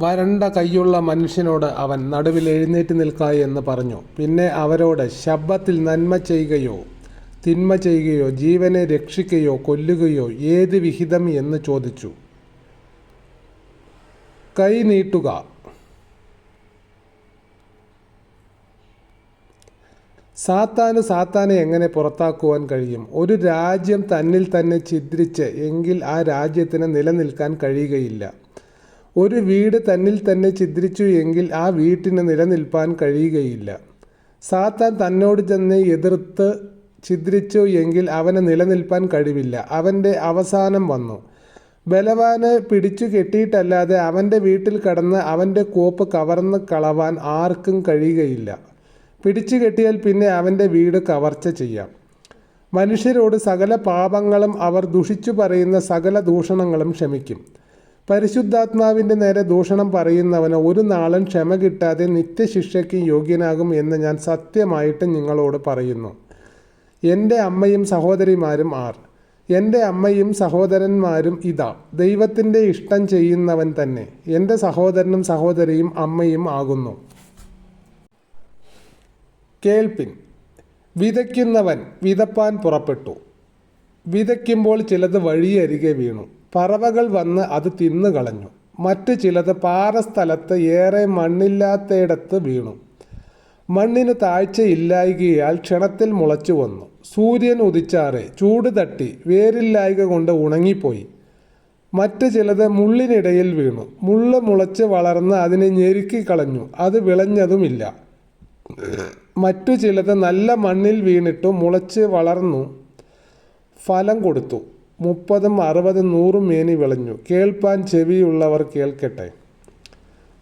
വരണ്ട കൈയുള്ള മനുഷ്യനോട് അവൻ നടുവിൽ എഴുന്നേറ്റ് നിൽക്ക എന്ന് പറഞ്ഞു. പിന്നെ അവരോട് ശബ്ദത്തിൽ നന്മ ചെയ്യുകയോ തിന്മ ചെയ്യുകയോ ജീവനെ രക്ഷിക്കുകയോ കൊല്ലുകയോ ഏത് വിഹിതം എന്ന് ചോദിച്ചു. കൈ നീട്ടുക. സാത്താന് സാത്താനെ എങ്ങനെ പുറത്താക്കുവാൻ കഴിയും? ഒരു രാജ്യം തന്നിൽ തന്നെ ഛിദ്രിച്ച് എങ്കിൽ ആ രാജ്യത്തിന് നിലനിൽക്കാൻ കഴിയുകയില്ല. ഒരു വീട് തന്നിൽ തന്നെ ഛിദ്രിച്ചു എങ്കിൽ ആ വീട്ടിന് നിലനിൽപ്പാൻ കഴിയുകയില്ല. സാത്താൻ തന്നോട് തന്നെ എതിർത്ത് ഛിദ്രിച്ചു എങ്കിൽ അവന് നിലനിൽപ്പാൻ കഴിവില്ല. അവന്റെ അവസാനം വന്നു. ബലവാനെ പിടിച്ചു കെട്ടിയിട്ടല്ലാതെ അവന്റെ വീട്ടിൽ കടന്ന് അവന്റെ കോപ്പ് കവർന്ന് കളവാൻ ആർക്കും കഴിയുകയില്ല. പിടിച്ചു കെട്ടിയാൽ പിന്നെ അവന്റെ വീട് കവർച്ച ചെയ്യാം. മനുഷ്യരോട് സകല പാപങ്ങളും അവർ ദുഷിച്ചു പറയുന്ന സകല ദൂഷണങ്ങളും ക്ഷമിക്കും. പരിശുദ്ധാത്മാവിന്റെ നേരെ ദൂഷണം പറയുന്നവന് ഒരു നാളും ക്ഷമ കിട്ടാതെ നിത്യശിക്ഷയ്ക്ക് യോഗ്യനാകും എന്ന് ഞാൻ സത്യമായിട്ട് നിങ്ങളോട് പറയുന്നു. എന്റെ അമ്മയും സഹോദരിമാരും ആർ. എന്റെ അമ്മയും സഹോദരന്മാരും ഇതാ. ദൈവത്തിന്റെ ഇഷ്ടം ചെയ്യുന്നവൻ തന്നെ. എന്റെ സഹോദരനും സഹോദരിയും അമ്മയും ആകുന്നു. കേൾപ്പിൻ. വിതയ്ക്കുന്നവൻ വിതപ്പാൻ പുറപ്പെട്ടു. വിതയ്ക്കുമ്പോൾ ചിലത് വഴിയരികെ വീണു. പറവകൾ വന്ന് അത് തിന്നു കളഞ്ഞു. മറ്റു ചിലത് പാറസ്ഥലത്ത് ഏറെ മണ്ണില്ലാത്തയിടത്ത് വീണു. മണ്ണിന് താഴ്ചയില്ലായികയാൽ ക്ഷണത്തിൽ മുളച്ചു വന്നു. സൂര്യൻ ഉദിച്ചാറെ ചൂട് തട്ടി വേരില്ലായിക കൊണ്ട് ഉണങ്ങിപ്പോയി. മറ്റു ചിലത് മുള്ളിനിടയിൽ വീണു. മുള്ള് മുളച്ച് വളർന്ന് അതിനെ ഞെരുക്കി കളഞ്ഞു. അത് വിളഞ്ഞതുമില്ല. മറ്റു ചിലത് നല്ല മണ്ണിൽ വീണിട്ടു മുളച്ച് വളർന്നു ഫലം കൊടുത്തു. മുപ്പതും അറുപതും നൂറും മേനി വിളഞ്ഞു. കേൾപ്പാൻ ചെവിയുള്ളവർ കേൾക്കട്ടെ.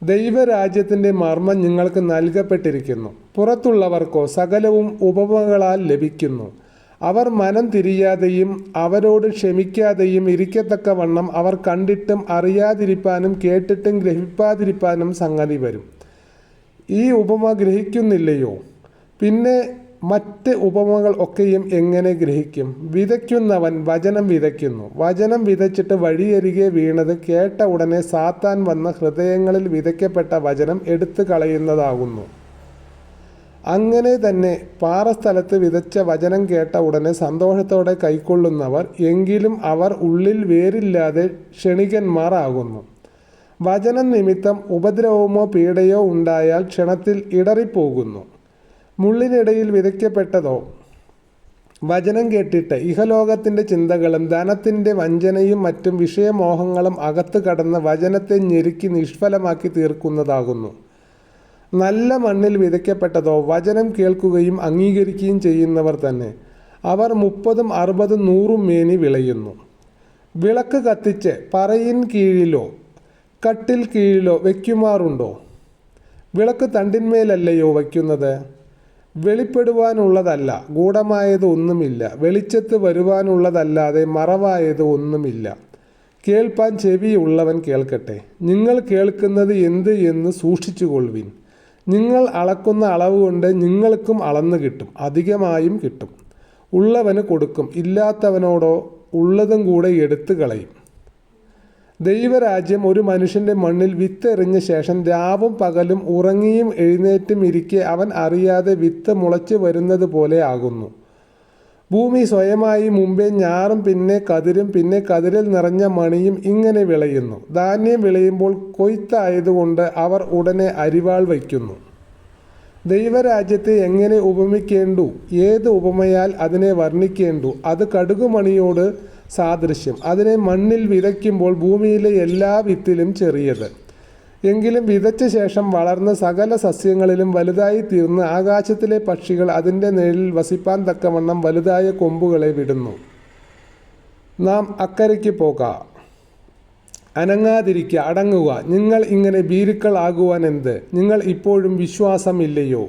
ദൈവരാജ്യത്തിന്റെ മർമ്മം നിങ്ങൾക്ക് നൽകപ്പെട്ടിരിക്കുന്നു. പുറത്തുള്ളവർക്കോ സകലവും ഉപമകളാൽ ലഭിക്കുന്നു. അവർ മനം തിരിയാതെയും അവരോട് ക്ഷമിക്കാതെയും ഇരിക്കത്തക്കവണ്ണം അവർ കണ്ടിട്ടും അറിയാതിരിപ്പാനും കേട്ടിട്ടും ഗ്രഹിപ്പാതിരിപ്പാനും സംഗതി വരും. ഈ ഉപമ ഗ്രഹിക്കുന്നില്ലയോ? പിന്നെ മറ്റ് ഉപമകൾ ഒക്കെയും എങ്ങനെ ഗ്രഹിക്കും? വിതയ്ക്കുന്നവൻ വചനം വിതയ്ക്കുന്നു. വചനം വിതച്ചിട്ട് വഴിയരികെ വീണത് കേട്ട ഉടനെ സാത്താൻ വന്ന ഹൃദയങ്ങളിൽ വിതയ്ക്കപ്പെട്ട വചനം എടുത്തു കളയുന്നതാകുന്നു. അങ്ങനെ തന്നെ പാറസ്ഥലത്ത് വിതച്ച വചനം കേട്ട ഉടനെ സന്തോഷത്തോടെ കൈക്കൊള്ളുന്നവർ എങ്കിലും അവർ ഉള്ളിൽ വേരില്ലാതെ ക്ഷണികന്മാർ ആകുന്നു. വചനം നിമിത്തം ഉപദ്രവമോ പീഡയോ ഉണ്ടായാൽ ക്ഷണത്തിൽ ഇടറിപ്പോകുന്നു. മുള്ളിനിടയിൽ വിതയ്ക്കപ്പെട്ടതോ? വചനം കേട്ടിട്ട് ഇഹലോകത്തിന്റെ ചിന്തകളും ധനത്തിന്റെ വഞ്ചനയും മറ്റും വിഷയമോഹങ്ങളും അകത്ത് കടന്ന് വചനത്തെ ഞെരുക്കി നിഷ്ഫലമാക്കി തീർക്കുന്നതാകുന്നു. നല്ല മണ്ണിൽ വിതയ്ക്കപ്പെട്ടതോ വചനം കേൾക്കുകയും അംഗീകരിക്കുകയും ചെയ്യുന്നവർ തന്നെ. അവർ മുപ്പതും അറുപതും നൂറും മേനി വിളയുന്നു. വിളക്ക് കത്തിച്ച് പറയിൻ കീഴിലോ കട്ടിൽ കീഴിലോ വയ്ക്കുമാറുണ്ടോ? വിളക്ക് തണ്ടിന്മേലല്ലയോ വയ്ക്കുന്നത്? വെളിപ്പെടുവാനുള്ളതല്ല ഗൂഢമായത് ഒന്നുമില്ല വെളിച്ചത്ത് വരുവാനുള്ളതല്ലാതെ മറവായത് ഒന്നുമില്ല കേൾപ്പാൻ ചെവിയുള്ളവൻ കേൾക്കട്ടെ. നിങ്ങൾ കേൾക്കുന്നത് എന്ത് എന്ന് സൂക്ഷിച്ചുകൊള്ളുവിൻ. നിങ്ങൾ അളക്കുന്ന അളവ് കൊണ്ട് നിങ്ങൾക്കും അളന്നു കിട്ടും അധികമായും കിട്ടും. ഉള്ളവന് കൊടുക്കും ഇല്ലാത്തവനോടോ ഉള്ളതും കൂടെ എടുത്തു കളയും. ദൈവരാജ്യം ഒരു മനുഷ്യന്റെ മണ്ണിൽ വിത്തെറിഞ്ഞ ശേഷം രാവും പകലും ഉറങ്ങിയും എഴുന്നേറ്റും ഇരിക്കെ അവൻ അറിയാതെ വിത്ത് മുളച്ചു വരുന്നത് പോലെ ആകുന്നു. ഭൂമി സ്വയമായി മുമ്പേ ഞാറും പിന്നെ കതിരും പിന്നെ കതിരിൽ നിറഞ്ഞ മണിയും ഇങ്ങനെ വിളയുന്നു. ധാന്യം വിളയുമ്പോൾ കൊയ്ത്തായതുകൊണ്ട് അവർ ഉടനെ അരിവാൾ വയ്ക്കുന്നു. ദൈവരാജ്യത്തെ എങ്ങനെ ഉപമിക്കേണ്ടു? ഏത് ഉപമയാൽ അതിനെ വർണിക്കേണ്ടു? അത് കടുകുമണിയോട് സാദൃശ്യം. അതിനെ മണ്ണിൽ വിതയ്ക്കുമ്പോൾ ഭൂമിയിലെ എല്ലാ വിത്തിലും ചെറിയത്. എങ്കിലും വിതച്ച ശേഷം വളർന്ന സകല സസ്യങ്ങളിലും വലുതായി തീർന്ന് ആകാശത്തിലെ പക്ഷികൾ അതിന്റെ നിഴലിൽ വസിപ്പാൻ തക്കവണ്ണം വലുതായ കൊമ്പുകളെ വിടുന്നു. നാം അക്കരയ്ക്ക് പോകാം. അനങ്ങാതിരിക്കുക അടങ്ങുക. നിങ്ങൾ ഇങ്ങനെ ഭീരുക്കൾ ആകുവാൻ എന്ത്? നിങ്ങൾ ഇപ്പോഴും വിശ്വാസമില്ലയോ?